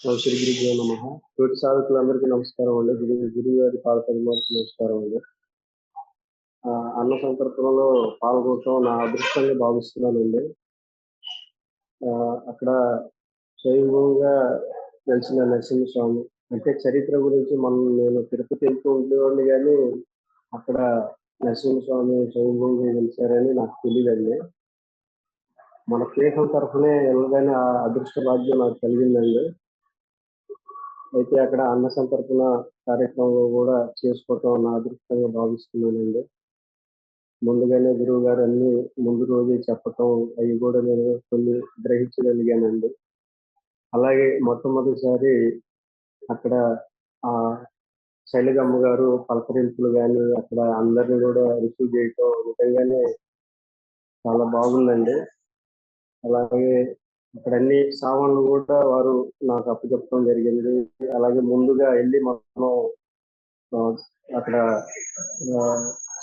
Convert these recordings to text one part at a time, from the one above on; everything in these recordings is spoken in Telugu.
శ్రీ గురుభ్యో నమ. తోటి సాధకులందరికీ నమస్కారం అండి. గురు గురువు గారి పాద పరిమాణకు నమస్కారం అండి. ఆ, అన్న సంతర్పణలో పాల్గొనడం నా అదృష్టంగా భావిస్తున్నానండి. అక్కడ స్వయంభూగా తెలిసిన నరసింహస్వామి అంటే చరిత్ర గురించి మనం నేను తిరుపతి వెళ్తూ ఉండేవాడిని కానీ అక్కడ నరసింహస్వామి స్వయంభూగా గెలిచారని నాకు తెలియదండి. మన పీఠం తరఫునే వెళ్ళగానే ఆ అదృష్ట భాగ్యం నాకు కలిగిందండి. అయితే అక్కడ అన్న సంతర్పణ కార్యక్రమంలో కూడా చేసుకోవటం నా అదృష్టంగా భావిస్తున్నానండి. ముందుగానే గురువు గారు అన్ని ముందు రోజే చెప్పటం అవి కూడా నేను కొన్ని గ్రహించగలిగానండి. అలాగే మొట్టమొదటిసారి అక్కడ ఆ శైలజమ్మ గారు పలకరింపులు కానీ అక్కడ అందరిని కూడా రిసీవ్ చేయటం నిజంగానే చాలా బాగుందండి. అలాగే అక్కడ అన్ని సామాన్లు కూడా వారు నాకు అప్పచెప్పడం జరిగింది. అలాగే ముందుగా వెళ్ళి మనం ఆ, అక్కడ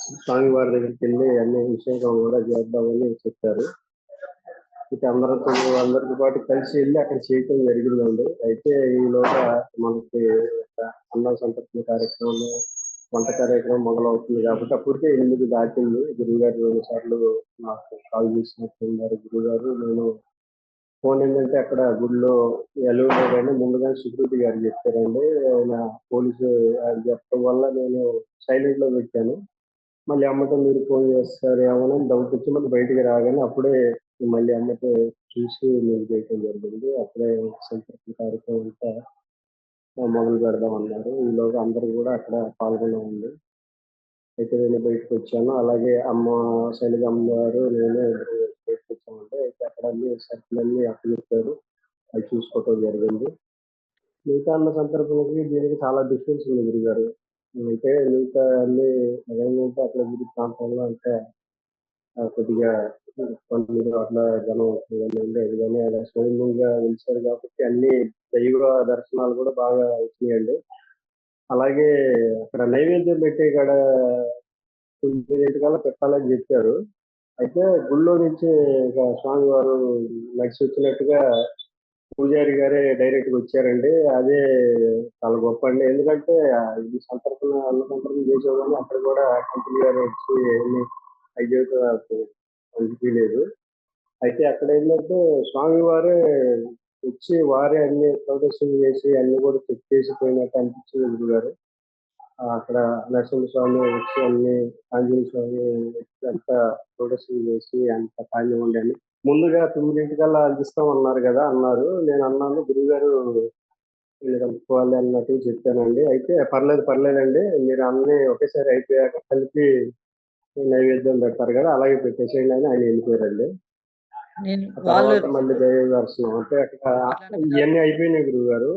స్వామివారి దగ్గరికి వెళ్ళి అన్ని విషయంగా కూడా చేద్దామని చెప్పారు. ఇక అందరితో అందరితో పాటు కలిసి వెళ్ళి అక్కడ చేయటం జరిగిందండి అయితే ఈలోగా మనకి ఒక అన్న సంతృప్తి కార్యక్రమం వంట కార్యక్రమం మొదలవుతుంది కాబట్టి అప్పటికే ఎనిమిది దాటింది. గురువుగారు రెండు సార్లు నాకు కాల్ చేసినట్టున్నారు గురువుగారు. నేను ఫోన్ ఏంటంటే అక్కడ గుడిలో ఎలుగులో కానీ ముందుగా సెక్యూరిటీ గారు చెప్పారండి. ఆయన పోలీసు చెప్పడం వల్ల నేను సైలెంట్లో పెట్టాను. మళ్ళీ అమ్మతో మీరు ఫోన్ చేస్తారు అని డౌట్ వచ్చి మళ్ళీ బయటికి రాగానే అప్పుడే మళ్ళీ అమ్మతో చూసి మీరు చేయటం జరిగింది. అప్పుడే సంతృప్తి కార్యక్రమం అంతా మొదలు పెడదాం అన్నారు. ఈలోగా అందరూ కూడా అక్కడ పాల్గొనే ఉంది. అయితే నేను బయటకు వచ్చాను. అలాగే అమ్మ శైలజ అమ్మగారు నేను బయటకు వచ్చామంటే అయితే అక్కడ అన్ని సర్కిల్ అన్ని అప్పచెప్పారు అవి చూసుకోవటం జరిగింది. మిగతా అన్న సందర్భంలో దీనికి చాలా డిఫరెన్స్ ఉంది గురుగారు. అయితే మిగతా అన్ని ఏమైతే అక్కడ గుడి ప్రాంతంలో అంటే కొద్దిగా కొన్ని అట్లా జనం ఉండేది కానీ అలా స్వయంగా వెలిచారు కాబట్టి అన్ని దైవ దర్శనాలు కూడా బాగా వచ్చినాయండి అలాగే అక్కడ నైవేద్యం పెట్టే కాడ తొమ్మిదింటికల్లా పెట్టాలని చెప్పారు. అయితే గుళ్ళో నుంచి స్వామి స్వామివారు నడిచి వచ్చినట్టుగా పూజారి గారే డైరెక్ట్గా వచ్చారండి. అదే చాలా గొప్ప అండి. ఎందుకంటే ఇది సంతర్పణ అన్న సంతర్పణ చేసేవాళ్ళు అక్కడ కూడా కంపెనీ గారు వచ్చి ఏమి అయ్యేది అనిపించలేదు అయితే అక్కడ ఏంటంటే స్వామివారే వచ్చి వారే అన్ని ప్రదర్శన చేసి అన్ని కూడా చెక్ చేసి పోయినట్టు అనిపించింది గురువు గారు. అక్కడ నరసింహస్వామి వచ్చి అన్ని ఆంజనేయ స్వామి వచ్చి అంతా ప్రదర్శన చేసి అంత ఖాళీ ఉండండి ముందుగా తొమ్మిదింటికల్లా అందిస్తామన్నారు కదా అన్నారు. నేను అన్నాను గురుగారు నేను కలుపుకోవాలి అన్నట్టు చెప్పానండి. అయితే పర్లేదు పర్లేదండి. మీరు అన్ని ఒకేసారి అయిపోయాక కలిపి నైవేద్యం పెడతారు కదా అలాగే పెట్టేసేయండి అని ఆయన వెళ్ళిపోయారండి. మళ్ళీ దైవ దర్శనం అంటే అక్కడ ఇవన్నీ అయిపోయినాయి గురువు గారు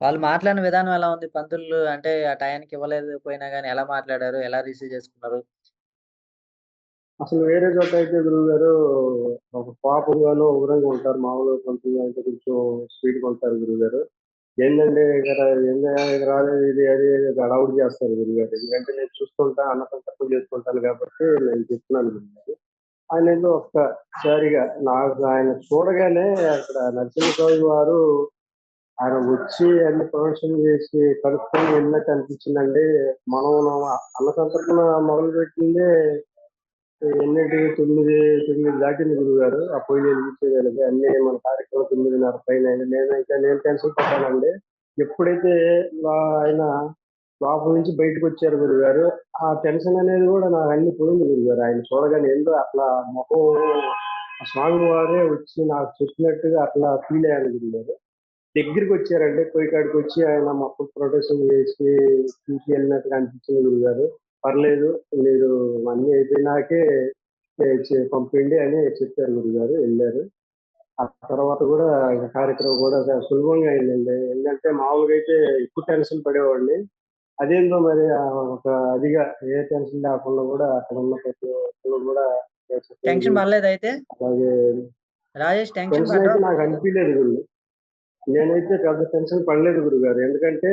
వాళ్ళు మాట్లాడిన విధానం ఎలా ఉంది? పంతులు అంటే ఆ టయానికి ఇవ్వలేదు పోయినా కానీ ఎలా మాట్లాడారు? ఎలా రిసీవ్ చేసుకున్నారు? అసలు వేరే చోట అయితే గురువు గారు ఒక పాపంగాను ఉగ్రంగా ఉంటారు మామూలుగా పంతులు అంటే కొంచెం స్పీడ్ ఉంటారు గురువు గారు. ఏంటంటే ఇక్కడ ఏంటంటే రాలేదు ఇది అది అడౌట్ చేస్తారు గురువు గారు. ఎందుకంటే నేను చూస్తుంటా అన్న చేసుకుంటాను కాబట్టి నేను చెప్తున్నాను గురువు గారు. ఆయన ఏదో ఒక్కసారిగా నాకు ఆయన చూడగానే అక్కడ నరసింహస్వామి వారు ఆయన వచ్చి అన్ని ప్రదర్శన చేసి కలుపుకొని వెళ్ళినట్టు అనిపించిందండి. మనం అన్న సంతర్పణ మొదలు పెట్టిందే ఎన్నింటి తొమ్మిది తొమ్మిది దాటింది గురువు గారు ఆ పొయ్యి వెలిగించేదానికి అన్ని మన కార్యక్రమం తొమ్మిదిన్నర పైన నేనైతే నేను క్యాన్సిల్ నేను టెన్షన్ ఎప్పుడైతే ఆయన లోపల నుంచి బయటకు వచ్చారు గురువు గారు ఆ టెన్షన్ అనేది కూడా నాకు అన్ని పోయింది గురువు గారు ఆయన చూడగానే ఏందో అట్లా మొహం స్వామి వారే వచ్చి నాకు చెప్పినట్టుగా అట్లా ఫీల్ అయ్యాను గురువు గారు దగ్గరికి వచ్చారంటే పొయ్యి కాడికి వచ్చి ఆయన మొత్తం ప్రొటెక్షన్ చేసి తీసుకెళ్ళినట్టుగా అనిపించింది గురువు గారు పర్లేదు మీరు అన్ని అయిపోయినాకే పంపిండి అని చెప్పారు గురుగారు వెళ్ళారు. ఆ తర్వాత కూడా కార్యక్రమం కూడా సులభంగా అయిందండి. ఏంటంటే మామూలుగా అయితే ఎక్కువ టెన్షన్ పడేవాడిని అదేందో మరి ఒక అదిగా ఏ టెన్షన్ లేకుండా కూడా అక్కడ ఉన్న ప్రతి ఒక్కరు కూడా టెన్షన్ పడలేదు అయితే? అలాగే రాజేష్ టెన్షన్? నాకు అనిపించలేదు గురు. నేనైతే పెద్ద టెన్షన్ పడలేదు గురుగారు. ఎందుకంటే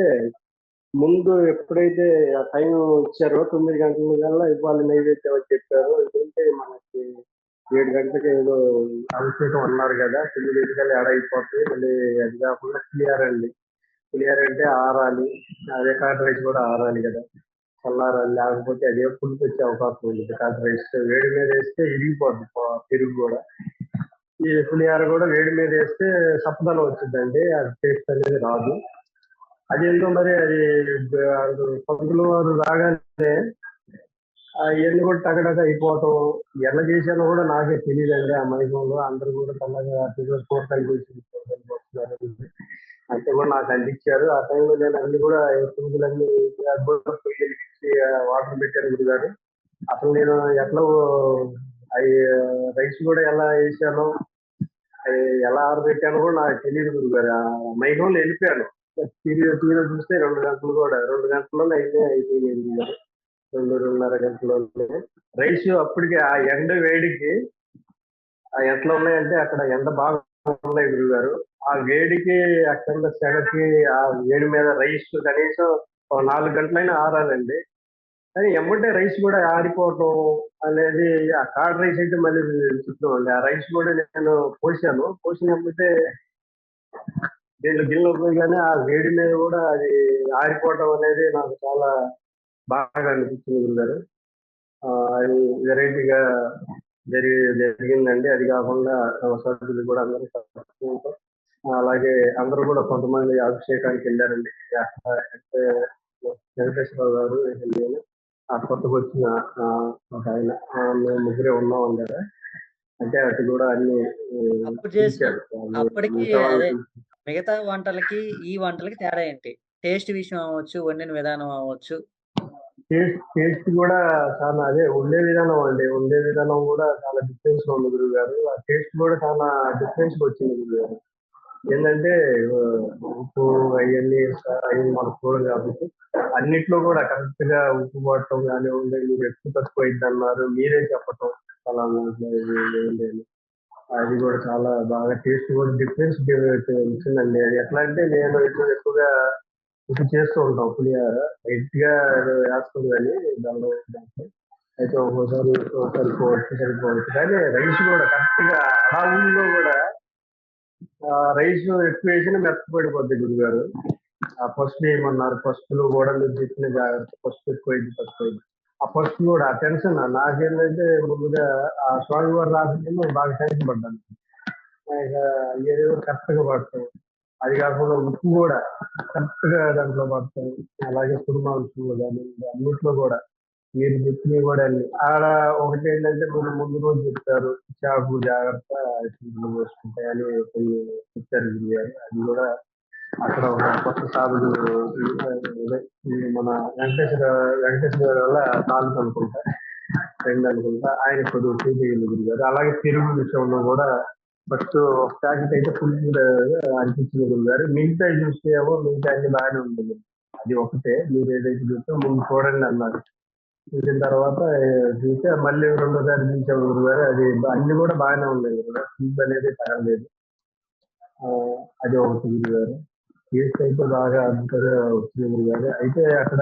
ముందు ఎప్పుడైతే ఆ టైం ఇచ్చారో తొమ్మిది గంటల కల్లా ఇవ్వాలి నైవేద్యం అని చెప్పారు. ఎందుకంటే మనకి ఏడు గంటలకు ఏదో అభిషేకం అన్నారు కదా. తొమ్మిది గంటలు ఎడ అయిపోతుంది మళ్ళీ అది కాకుండా క్లియర్ అండి క్లియర్ అంటే ఆరాలి. అదే కాట్ రైస్ కూడా ఆరాలి కదా. చల్లారాలి. లేకపోతే అదే పులుపు వచ్చే అవకాశం ఉంది. కాట్ రైస్ వేడి మీద వేస్తే ఇరిగిపోద్ది పెరుగు కూడా. ఈ పులిహార కూడా వేడి మీద వేస్తే సప్పదనం వచ్చిందండి. అది టేస్ట్ అనేది రాదు. అదేంటో మరి అది పంతులు వారు రాగానే ఎన్ని కూడా టగడక అయిపోవటం ఎలా చేశానో కూడా నాకే తెలియదండి ఆ మైకంలో అందరూ కూడా తల్లగా హ్యాపీగా కూరగాయలు అంతే కూడా నాకు అందించారు. ఆ టైంలో నేను అన్ని కూడా పురుగులన్నీ వాటర్ పెట్టాను గురుగారు అసలు నేను ఎట్లా అవి రైస్ కూడా ఎలా వేసాను అది ఎలా పెట్టాను కూడా నాకు తెలియదు గురుగారు ఆ మైకంలో వెళ్ళిపోయాను. తీరు చూస్తే రెండు గంటలు కూడా. రెండు గంటల్లోనే అయితే అయిపోయింది. రెండు రెండున్నర గంటల్లో. రైస్ అప్పటికి ఆ ఎండ వేడికి ఆ ఎట్లా ఉన్నాయంటే అక్కడ ఎండ బాగా ఉన్నాయి గురుగారు. ఆ వేడికి అక్కడ సెగకి ఆ వేడి మీద రైస్ కనీసం ఒక నాలుగు గంటలైనా ఆరాలండి. కానీ ఎమ్మంటే రైస్ కూడా ఆరిపోవటం అనేది ఆ కార్డ్ రైస్ అయితే మళ్ళీ విచిత్రం అండి ఆ రైస్ కూడా నేను పోసాను. పోసిన ఎమ్మటే దీంట్లో గిన్నెలో పోయగానే ఆ వేడి మీద కూడా అది ఆరిపోవటం అనేది నాకు చాలా బాగా అనిపించింది గురుగారు. ఆ, అది వెరైటీగా జరిగి జరిగిందండి. అది కాకుండా సభ్యులు కూడా అందరూ అలాగే అందరూ కూడా కొంతమంది అభిషేకానికి వెళ్ళారండి. వెంకటేశ్వరరావు గారు నేను ఆ కొత్తగా వచ్చిన ఆ, ఒక ఆయన మేము ముగ్గురే ఉన్నాం కదా. అంటే అటు కూడా అన్ని అప్పటికి మిగతా వంటలకి ఈ వంటలకి తేడా ఏంటి? టేస్ట్ విషయం అవ్వచ్చు వండిన విధానం అవ్వచ్చు. టేస్ట్ టేస్ట్ కూడా చాలా అదే ఉండే విధానం అండి. ఉండే విధానం కూడా చాలా డిఫరెన్స్ ఉంది గురువు గారు ఆ టేస్ట్ కూడా చాలా డిఫరెన్స్ వచ్చింది గురువు గారు ఏంటంటే ఉప్పు అవన్నీ అవి మనకు చూడం కాబట్టి అన్నిట్లో కూడా కరెక్ట్గా ఉప్పు పడటం కానీ ఉండే మీరు ఎక్కువ తక్కువ అయింది అన్నారు మీరే చెప్పటం. చాలా అది కూడా చాలా బాగా టేస్ట్ కూడా డిఫరెన్స్ వచ్చిందండి అది ఎట్లా అంటే నేను ఎక్కువ ఎక్కువగా ఇప్పుడు చేస్తూ ఉంటాం పులిహార. లైట్గా ఏదో వేస్తాం కానీ దానిలో అయితే ఒక్కోసారి సరిపోవచ్చు సరిపోవచ్చు. కానీ రైస్ కూడా కరెక్ట్గా అడవుల్లో కూడా రైస్ ఎక్కువ వేసిన మెత్తపడిపోద్ది గురుగారు. ఆ పసుపు ఏమన్నారు పసుపులు కూడా మీరు చెప్పిన జాగ్రత్త పసుపు ఎక్కువైంది తక్కువ అయింది ఆ పసుపు కూడా ఆ టెన్షన్ నాకేంటంటే ముందుగా ఆ స్వామివారు రాసిన బాగా టెన్షన్ పడ్డాను ఏదేదో ఏదో కరెక్ట్గా పడతాం అది కాకుండా ఉప్పు కూడా కరెక్ట్గా దాంట్లో పడతాం అలాగే కుటుంబాంశంలో కానీ అన్నిట్లో కూడా మీరు చెప్పినవి కూడా అన్ని. ఆడ ఒకటి ఏంటంటే మీరు ముందు రోజు చెప్తారు చాకు జాగ్రత్త చేసుకుంటాయని కొన్ని చెప్తారు అది కూడా అక్కడ ఒక కొత్త సాధుడు మన వెంకటేశ్వర వెంకటేశ్వర వల్ల తాలూకు అనుకుంటా ఫ్రెండ్ అనుకుంటా ఆయన కొద్దిగా చూపించింది గురిగారు అలాగే తిరుగు విషయంలో కూడా ఫస్ట్ ఒక ప్యాకెట్ అయితే ఫుల్ అనిపించింది గురిగారు. మిగతా చూస్తే ఏమో మిగతా అన్ని బాగానే ఉంటుంది. అది ఒకటే. మీరు ఏదైతే చూస్తే ముందు చూడండి అన్నారు. చూసిన తర్వాత చూస్తే మళ్ళీ రెండోసారి చూసాము గురుగారు. అది అన్ని కూడా బాగానే ఉన్నాయి గురుగారు ఫీజ్ అనేది తగలేదు ఆ, అది ఒకటి గురుగారు. కేసు అయితే బాగా అద్భుతంగా వచ్చింది కానీ అయితే అక్కడ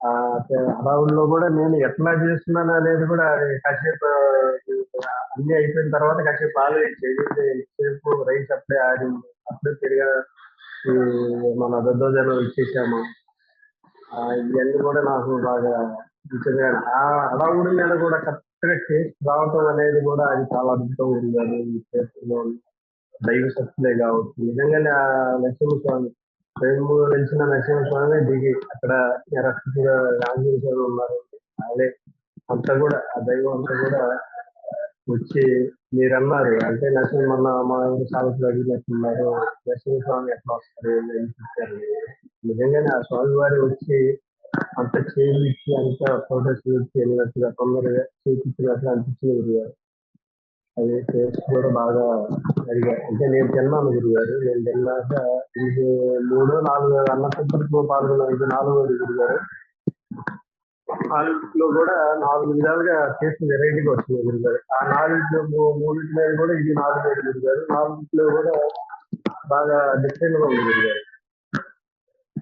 ఆ అడవుల్లో కూడా నేను ఎట్లా చేస్తున్నాను అనేది కూడా అది కాసేపు అన్ని అయిపోయిన తర్వాత కాసేపు ఆలోచించేది. సేపు రైస్ అప్పుడే ఆడి అప్పుడే తిరిగా మన దద్దోజనం ఇచ్చేసాము. ఇవన్నీ కూడా నాకు బాగా నిజంగా ఆ అడవుడి మీద కూడా కరెక్ట్గా టేస్ట్ రావటం అనేది కూడా అది చాలా అద్భుతం ఉంది. అది ఈ దైవ శక్తులే కావచ్చు. నిజంగానే ఆ నరసింహస్వామి రెండు తెలిసిన నరసింహస్వామి దిగి అక్కడ రక్షకుడు ఆంజనేయ స్వామి ఉన్నారు. అదే అంతా కూడా ఆ దైవం అంతా కూడా వచ్చి మీరు అన్నారు అంటే నరసింహ మొన్న మా ఊరు సాగుతులు అడిగినట్టున్నారు నరసింహస్వామి ఎట్లా వస్తారు చెప్పారు నిజంగానే ఆ స్వామి వారి వచ్చి అంత చేయించి అంత ఫోటోస్ ఇచ్చి వెళ్ళినట్టుగా తొందరగా చేయించినట్టుగా అనిపించింది గురుగారు. అది టేస్ట్ కూడా బాగా అడిగా. అంటే నేను తిన్నాను గురుగారు. నేను తిన్నాక ఇది మూడు నాలుగు అన్న సంతర్పణ పాల్గొన్నాను. ఇది నాలుగోది గురుగారు. నాలుగులో కూడా నాలుగు విధాలుగా టేస్ట్ వెరైటీగా వచ్చింది గురుగారు. ఆ నాలుగు మూడింటి మీద కూడా ఇది నాలుగు వేలు గురుగారు. నాలుగులో కూడా బాగా డిఫరెంట్గా ఉంది గురుగారు.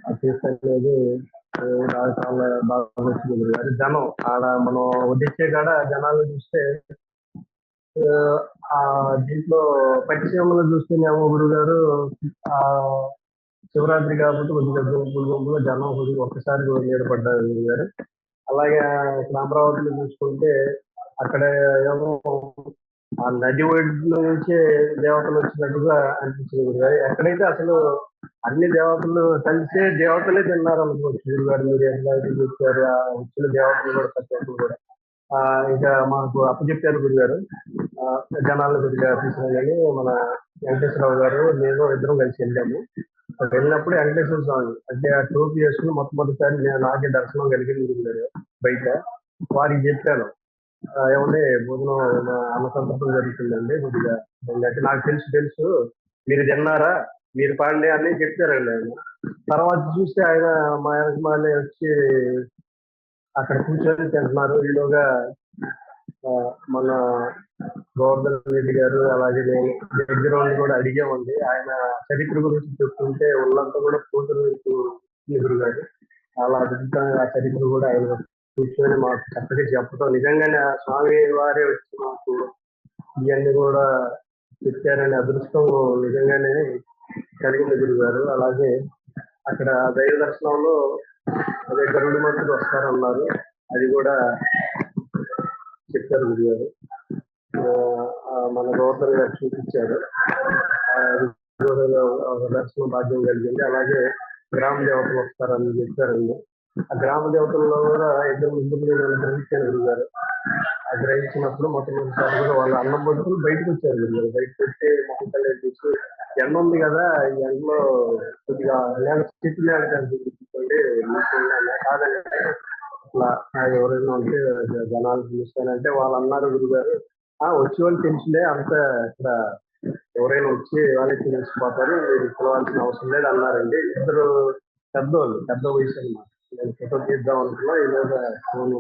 ఆ టేస్ట్ అనేది చాలా బాగా వచ్చింది గురుగారు. జనం ఆడ మనం వడ్డించే కాడ జనాలు చూస్తే దీంట్లో పట్టిసీమలు చూస్తేనేమో గురుగారు ఆ శివరాత్రి కాబట్టి కొద్దిగా గుంపులు గుంపులో జనం కొద్దిగా ఒక్కసారి నిలబడ్డారు గురుగారు అలాగే ఇక్కడ అమరావతిలో చూసుకుంటే అక్కడ ఏమో ఆ నది ఒడ్డు నుంచే దేవతలు వచ్చినట్టుగా అనిపించింది గురుగారు ఎక్కడైతే అసలు అన్ని దేవతలు కలిసే దేవతలే తిన్నారు అనుకోవచ్చు గురుగారు మీరు ఎలా చూస్తారు ఆ వచ్చిన దేవతలు కూడా ప్రతి కూడా. ఇంకా మాకు అప్పచెప్పారు గురుగారు. ఆ, జనాలను కొద్దిగా తీసుకుని మన వెంకటేశ్వరరావు గారు నేను ఇద్దరం కలిసి వెళ్ళాము. వెళ్ళినప్పుడు వెంకటేశ్వర స్వామి అంటే ఆ టోపీ వేసుకుని మొట్టమొదటిసారి నేను నాకే దర్శనం కలిగింది గురుగారు బయట. వారికి చెప్పాను. ఏమంటే భోజనం మా అన్న సందర్భం జరుగుతుందండి కొద్దిగా. అంటే నాకు తెలుసు తెలుసు. మీరు తిన్నారా? మీరు పాండే అని చెప్పారండి ఆయన. తర్వాత చూస్తే ఆయన మా యజమాని వచ్చి అక్కడ కూర్చొని తింటున్నారు. ఈలోగా ఆ, మన గోవర్ధన్ రెడ్డి గారు అలాగే నేను దగ్గర ఉండి కూడా అడిగామండి. ఆయన చరిత్ర గురించి చెప్తుంటే వాళ్ళంతా కూడా కూతురు ఎదురు గారు చాలా అద్భుతంగా ఆ చరిత్ర కూడా ఆయన కూర్చొని మాకు చక్కగా చెప్పడం నిజంగానే ఆ స్వామి వారే వచ్చి మాకు ఇవన్నీ కూడా చెప్పారనే అదృష్టం నిజంగానే కలిగింది గురుగారు. అలాగే అక్కడ దైవ దర్శనంలో అదే గరుడు మంత్రులు వస్తారన్నారు. అది కూడా చెప్పారు గురుగారు. మన గౌతమ్ గారు చూపించారు. ఆ, దర్శనం భాగ్యం కలిగింది. అలాగే గ్రామ దేవతలు వస్తారని చెప్పారండి ఆ గ్రామ దేవతల్లో కూడా ఇద్దరు ముందు నేను గురుగారు. గ్రహించినప్పుడు మొట్టమొదటిసారి కూడా వాళ్ళ అన్నం పట్టుకుని బయటకు వచ్చారు గురుగారు బయటకు వచ్చి మొక్కలు చూసి ఎండ ఉంది కదా ఈ ఎండలో కొద్దిగా లేక స్థితి లేక చూపించుకోండి కాదండి. అట్లా ఎవరైనా ఉంటే జనాలు పిలుస్తానంటే వాళ్ళు అన్నారు గురుగారు ఆ వచ్చే వాళ్ళు తెలుసులే అంత ఇక్కడ ఎవరైనా వచ్చి వాళ్ళకి తెలిసిపోతారు మీరు పిలవాల్సిన అవసరం లేదు అన్నారండి. ఇద్దరు పెద్దోళ్ళు పెద్ద వయసు అనమాట నేను ఫోటో తీద్దాం అనుకున్నా ఈలోగా ఫోన్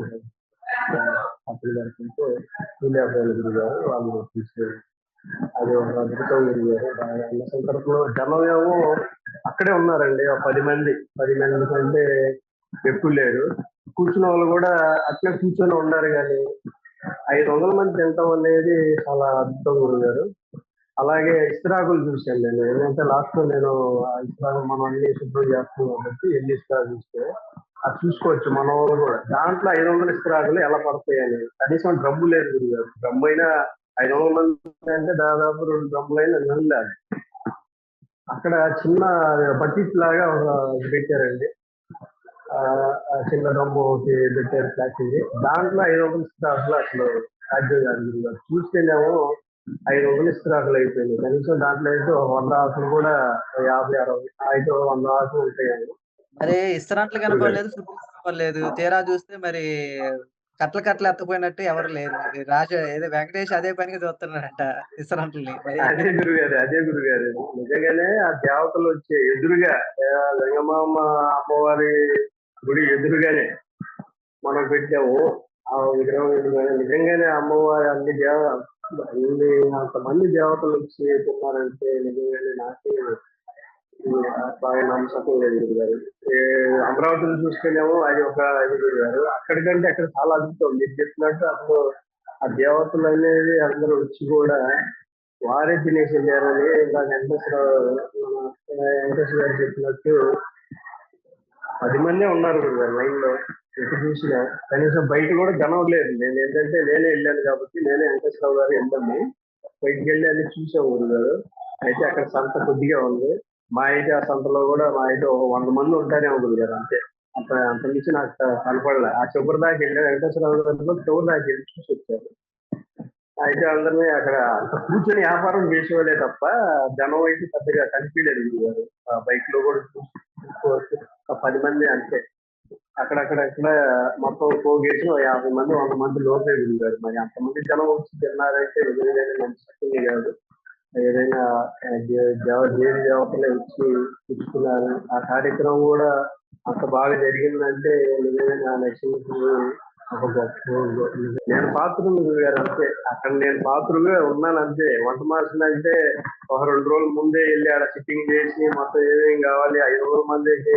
అప్పుడు దర్శనంతో వీళ్ళేపోయారు గురుగారు వాళ్ళు తీసుకెళ్ళి అది ఒక అద్భుతం గురుగారు బాగా అన్న సందర్భంలో జనం ఏమో అక్కడే ఉన్నారండి ఒక పది మంది. పది మంది కంటే ఎక్కువ లేరు. కూర్చున్న వాళ్ళు కూడా అట్లే కూర్చొని ఉన్నారు కానీ ఐదు వందల మంది తింటాం అనేది చాలా అద్భుతం గురుగారు అలాగే ఇస్త్రాకులు చూశాను నేను. ఏంటంటే లాస్ట్లో నేను ఇస్త్రాకులు మనం అన్ని శుభ్రం చేస్తున్నాం కాబట్టి ఎన్ని ఇస్త్రాకులు చూస్తే అది చూసుకోవచ్చు మన వాళ్ళు కూడా. దాంట్లో ఐదు వందల ఇస్త్రాకులు ఎలా పడతాయని కనీసం డ్రమ్ము లేదు గురుగారు డ్రమ్ము అయినా ఐదు వందల అంటే దాదాపు రెండు డ్రమ్ములు అయినా నిండాలి అక్కడ చిన్న బకెట్ లాగా ఒక పెట్టారండి. ఆ చిన్న డ్రమ్ము ఒకటి పెట్టారు ప్లాస్టిక్ దాంట్లో ఐదు వందల ఇస్త్రాకులు అసలు సాధ్యం కాదు చూస్తేనేమో ఐదు వందలు ఇస్త్రాకులు అయిపోయింది కనీసం దాంట్లో అయితే వంద ఆకులు కూడా యాభై అరవై అయితే వంద ఆకులు ఉంటాయండి. మరి ఇస్తున్నట్లు కనపడలేదు ఫుడ్ కనపడలేదు. తీరా చూస్తే మరి కట్ల కట్టలు ఎత్తపోయినట్టు ఎవరు లేరు. రాజ ఏదో వెంకటేష్ అదే పనికి చూస్తున్నాడంట ఇస్తరాంట్లని. మరి అదే గురుగారు అదే గురుగారు. నిజంగానే ఆ దేవతలు వచ్చే ఎదురుగా లింగమామ అమ్మవారి గుడి ఎదురుగానే మనం పెట్టాము. ఆ విగ్రహం ఎదురుగానే. నిజంగానే అమ్మవారి అన్ని దేవ అన్ని అంతమంది దేవతలు వచ్చి తిన్నారంటే నిజంగానే నాకే బాగా నమ్మకం లేదు అమరావతిని చూస్తేనేమో అది ఒక ఇది అక్కడికంటే అక్కడ చాలా అద్భుతం మీరు చెప్పినట్టు అసలు ఆ దేవతలు అనేది అందరూ వచ్చి కూడా వారే తినేసి వెళ్ళారని ఇంకా వెంకటేశ్వర వెంకటేశ్వర గారు చెప్పినట్టు పది మందే ఉన్నారు గారు లైన్లో ఎటు చూసినా కనీసం బయట కూడా జనం లేదు నేను ఏంటంటే నేనే వెళ్ళాను కాబట్టి నేనే వెంకటేశ్వరరావు గారు వెళ్ళాము బయటకు వెళ్ళి అన్ని చూసాము గురుగారు. అయితే అక్కడ సంత కొద్దిగా ఉంది. మా ఇంటి ఆ సంతలో కూడా మా ఇంటి ఒక వంద మంది ఉంటారే ఉంటుంది కదా అంతే. అంత అంత నుంచి నాకు కనపడలే. ఆ చివరి దాకా వెళ్ళి వెంకటేశ్వరరావు గారు చివరి దాకా వెళ్ళి చూసి వచ్చారు. అయితే అందరినీ అక్కడ కూర్చొని వ్యాపారం చేసేవాళ్ళే తప్ప జనం అయితే పెద్దగా కనిపించలేదు గారు ఆ బైక్లో కూడా చూసుకోవచ్చు. ఒక పది మంది అంతే. అక్కడక్కడ ఇక్కడ మొత్తం పోగేసి యాభై మంది వంద మంది లోపే గురుగారు మరి అంతమంది జనం వచ్చి తిన్నారైతే నిజంగానే మంచి కాదు. ఏదైనా ఆ, దేవి దేవతలు ఇచ్చి ఇచ్చుకున్నారు. ఆ కార్యక్రమం కూడా అంత బాగా జరిగిందంటే నిజంగా నా నేను బాత్రూమ్ గారు అంతే. అక్కడ నేను బాత్రూమ్ ఉన్నాను అంతే. వంట మాసిన అంటే ఒక రెండు రోజుల ముందే వెళ్ళి ఆడ సిట్టింగ్ చేసి మొత్తం ఏమేమి కావాలి ఐదు వందల మందికి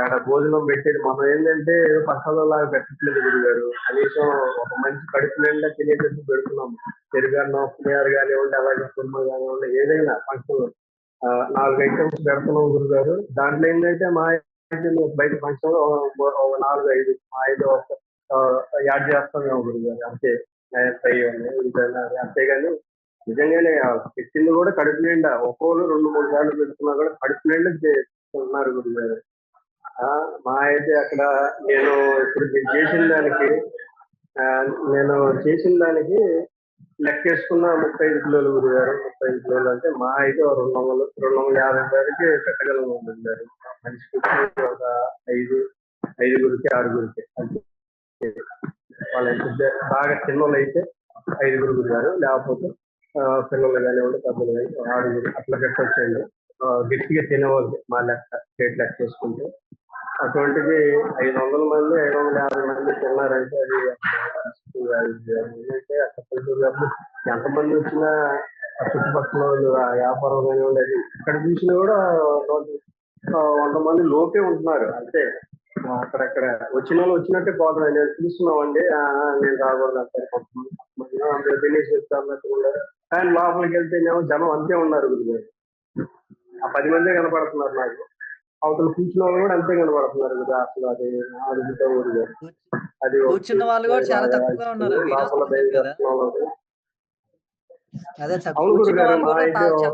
ఆడ భోజనం పెట్టేది. మనం ఏంటంటే ఏదో పక్కలో లాగా పెట్టట్లేదు గురుగారు. కనీసం ఒక మంచి కడుపు నిండా తినేటట్టు పెడుతున్నాం పెరుగన్నం పులిహార కానివ్వండి అలాగే కుర్మ కానివ్వండి ఏదైనా ఫంక్షన్ నాలుగు ఐటమ్స్ పెడుతున్నాం గురుగారు. దాంట్లో ఏంటంటే మా బయట ఫంక్షన్ ఒక నాలుగు ఐదు ఐదు ఒక యాడ్ చేస్తాం మేము గురుగారు అంతే. ఫ్రై అంతేగాని నిజంగానే పెట్టింది కూడా కడుపు నిండా. ఒక్కోళ్ళు రెండు మూడు సార్లు పెడుతున్నా కూడా కడుపు నిండా చేస్తున్నారు గురుగారు ఆ, మా అయితే అక్కడ నేను ఇప్పుడు చేసిన దానికి ఆ, నేను చేసిన దానికి లెక్కేసుకున్న ముప్పై ఐదు కిలోలు గురుగారు ముప్పై ఐదు కిలోలు అంటే మా అయితే రెండు వందలు రెండు వందల యాభై వరకు పెట్టగలను గురుగారు మనిషికి ఒక ఐదు ఐదుగురికి ఆరుగురికి అంటే వాళ్ళ బాగా చిన్నోళ్ళు అయితే ఐదుగురు గురుగారు. లేకపోతే పిల్లలు కానివ్వండి పెద్దలు కానీ ఆరుగురు అట్లా పెట్టొచ్చండి గట్టిగా తినేవాళ్ళు మా లెక్క స్టేట్ లెక్క చేసుకుంటే. అటువంటిది ఐదు వందల మంది ఐదు వందల యాభై మంది తిన్నారంటే అది ఏంటంటే అక్కడ పల్లెటూరు ఎంతమంది వచ్చినా ఆ చుట్టుపక్కల వాళ్ళు ఆ వ్యాపారం కానివ్వండి అది ఇక్కడ చూసినా కూడా వంద మంది లోపే ఉంటున్నారు. అంటే అక్కడక్కడ వచ్చిన వాళ్ళు వచ్చినట్టే పోతున్నారు నేను చూస్తున్నామండి ఆ, ఆ, నేను రాకూడదు ఉన్నారు కానీ లోపలికి వెళ్తేనేమో జనం అంతే ఉన్నారు ఆ పది మందే కనపడుతున్నారు నాకు. అవతల కూర్చున్న వాళ్ళు కూడా అంతే కనపడుతున్నారు కదా అసలు అది అడుగుతా ఊరు అది కూర్చున్న వాళ్ళు కూడా చాలా తక్కువగా ఉన్నారు.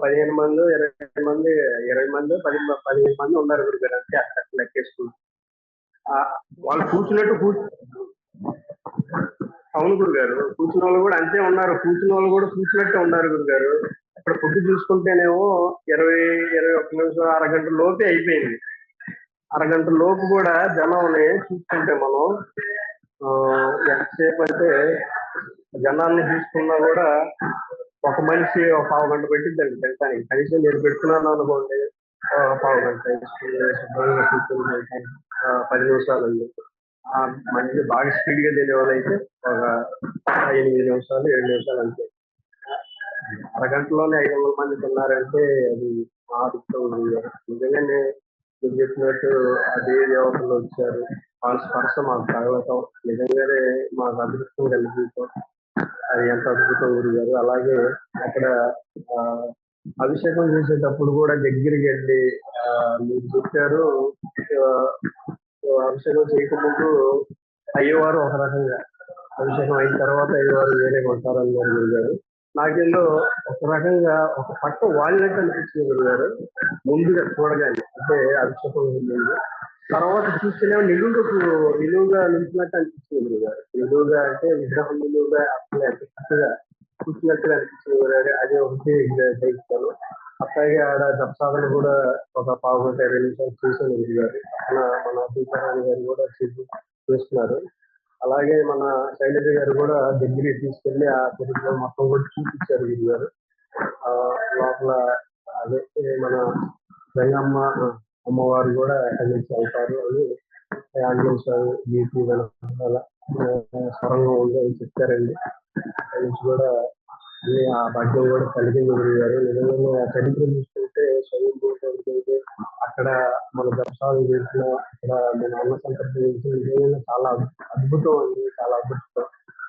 పదిహేను మంది ఇరవై మంది ఇరవై మంది పది పదిహేను మంది ఉన్నారు గురుగారు. అంతే అక్కడ లెక్కేసుకుని ఆ, వాళ్ళు కూర్చున్నట్టు కూర్చు అవును గురుగారు కూర్చున్న వాళ్ళు కూడా అంతే ఉన్నారు. కూర్చున్న వాళ్ళు కూడా కూర్చున్నట్టే ఉన్నారు గురుగారు. ఇక్కడ ఫుడ్ చూసుకుంటేనేమో ఇరవై ఇరవై ఒక్క నిమిషం అరగంట లోపే అయిపోయింది. అరగంట లోపు కూడా జనాల్ని చూసుకుంటే మనం ఆ, ఎంతసేపు అంటే జనాల్ని చూసుకున్నా కూడా ఒక మనిషి ఒక పావు గంట పెట్టిద్దండి. తినడానికి కనీసం నేను పెడుతున్నాను అనుకోండి. పావు గంట శుభ్రంగా కూర్చొని ఆ, పది నిమిషాలు అండి మంచి బాగా స్పీడ్గా తినే వాళ్ళైతే అయితే ఒక ఎనిమిది నిమిషాలు ఏడు నిమిషాలు అంతే. అరగంటలోనే ఐదు వందల మంది తిన్నారంటే అది మా అదృష్టం ఉంది. నిజంగానే మీరు చెప్పినట్టు అదే దేవతలు వచ్చారు. వాళ్ళ స్పర్శ మాకు తగలటం నిజంగానే మాకు అదృష్టం కలిగించడం అది ఎంత అద్భుతం గురుగారు. అలాగే అక్కడ అభిషేకం చేసేటప్పుడు కూడా దగ్గరికి వెళ్ళి ఆ, మీరు చెప్పారు అభిషేకం చేయకముందు అయ్యేవారు ఒక రకంగా అభిషేకం అయిన తర్వాత అయ్యేవారు వేరే కొంటారని గురుగారు నాకేందో ఒక రకంగా ఒక పట్ట వాలినట్టు అనిపించింది గురుగారు ముందుగా చూడగానే అంటే అభిషేకం ముందు. తర్వాత చూస్తేనే నిలువుగా నిలువుగా నిలిచినట్టు అనిపించింది గురుగారు నిలువుగా అంటే విగ్రహం నిలువుగా అసలు ఎంత చక్కగా కూర్చున్నట్టుగా అనిపించింది గురుగారు అది ఒకటి గ్రహిస్తాను అట్లాగే ఆడ దప్సాదన కూడా ఒక పావు గంట ఇరవై నిమిషాలు చూసాను గారు. మన మన సీతారాణి గారు కూడా చూస్తున్నారు. అలాగే మన శైలజ గారు కూడా దగ్గరికి తీసుకెళ్ళి ఆ తెలుగులో మొత్తం కూడా చూపించారు గురుగారు ఆ లోపల అదే మన రంగమ్మ అమ్మవారు కూడా అటెండెన్స్ అవుతారు అని ఆంజనేయ స్వామి బీపీ అలా స్వరంగా ఉంది అని చెప్పారండి. నుంచి కూడా ఆ భాగ్యం కూడా కలిగి గురుగారు నిజంగా చరిత్ర చూసుకుంటే స్వయం చూసుకుంటే అక్కడ మన దర్శనాలు చేసిన అక్కడ మన అన్న సంతర్పణ చేసిన నిజంగా చాలా అద్భుతం అండి. చాలా అద్భుతం.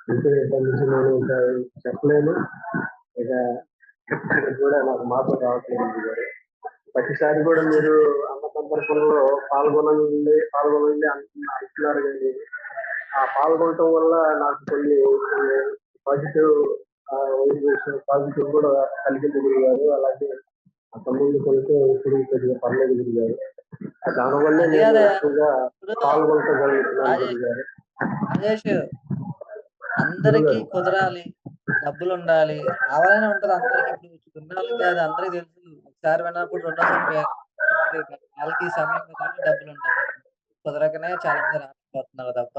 అంటే దాని నుంచి నేను ఇంకా చెప్పలేను. ఇక కూడా నాకు మాట రావట్లేదు గారు. ప్రతిసారి కూడా మీరు అన్న సందర్భంలో పాల్గొనండి పాల్గొనండి అంటున్నారు కానీ ఆ పాల్గొనటం వల్ల నాకు కొన్ని పాజిటివ్ పాజిటివ్ కూడా కలిగింది గురుగారు అలాగే ఆ తమ్ముళ్ళు కొలితే ఇప్పుడు కొద్దిగా పర్లేదు గురుగారు దానివల్ల అదే నేను అదే. ఎక్కువగా ఇప్పుడు పాల్గొనగలుగుతున్నాను రాజేష్ గురుగారు రాజేష్ అందరికి కుదరాలి డబ్బులు ఉండాలి రావాలని ఉంటది అందరికి. ఇప్పుడు ఉన్న వాళ్ళకి అది అందరికి తెలుసు. ఒకసారి విన్నప్పుడు రెండోసారి వే- వాళ్ళకి సమయం కుదరాలి డబ్బులు ఉండాలి కుదరకనే చాలా మంది రావట్లేదు పోతున్నారు తప్ప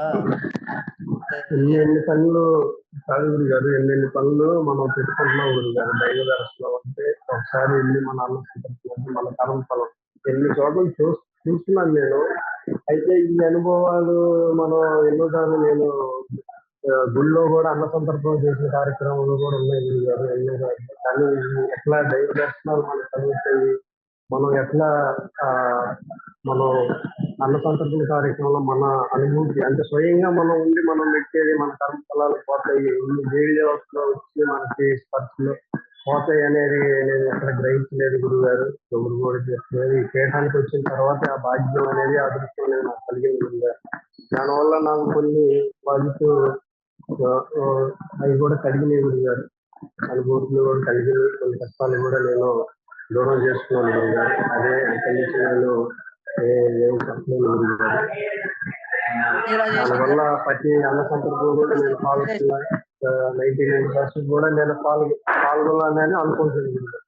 ఎన్ని పనులు కాదు గురు గారు ఎన్నెన్ని పనులు మనం పెట్టుకుంటున్నాం గురు గారు. దైవ దర్శనం అంటే ఒకసారి వెళ్ళి మన అన్న మన కరం ఫలం. ఎన్ని చోట్ల చూ చూస్తున్నాను నేను. అయితే ఈ అనుభవాలు మనం ఎన్నోసార్లు నేను గుళ్ళో కూడా అన్న సందర్భం చేసిన కార్యక్రమాలు కూడా ఉన్నాయి గురు గారు ఎన్నోసార్లు. కానీ ఎట్లా దైవ దర్శనాలు మనకు కలుగుతాయి మనం ఎట్లా ఆ, మనం అన్న సంతర్పణ కార్యక్రమంలో మన అనుభూతి అంటే స్వయంగా మనం ఉండి మనం పెట్టేది మన కర్మ ఫలాలు పోతాయి ఇన్ని దేవి దేవతలు వచ్చి మనకి స్పర్శలు పోతాయి అనేది నేను ఎక్కడ గ్రహించలేదు గురువు గారు ఎవరు కూడా చెప్పలేదు ఈ పీఠానికి వచ్చిన తర్వాత ఆ భాగ్యం అనేది ఆ అదృష్టం అనేది నాకు కలిగింది గురువు గారు దానివల్ల నాకు కొన్ని పాజిటివ్ అవి కూడా కలిగినాయి గురువు గారు అనుభూతులు కూడా కలిగినవి కొన్ని కష్టాలు కూడా నేను దూరం చేసుకున్నాను అదే గారు దానివల్ల ప్రతి అన్న సందర్భంలో కూడా నేను పాల్గొన్న నైన్టీ నైన్ పర్సెంట్ కూడా నేను పాల్గొ పాల్గొన్నానని అనుకుంటున్నాను.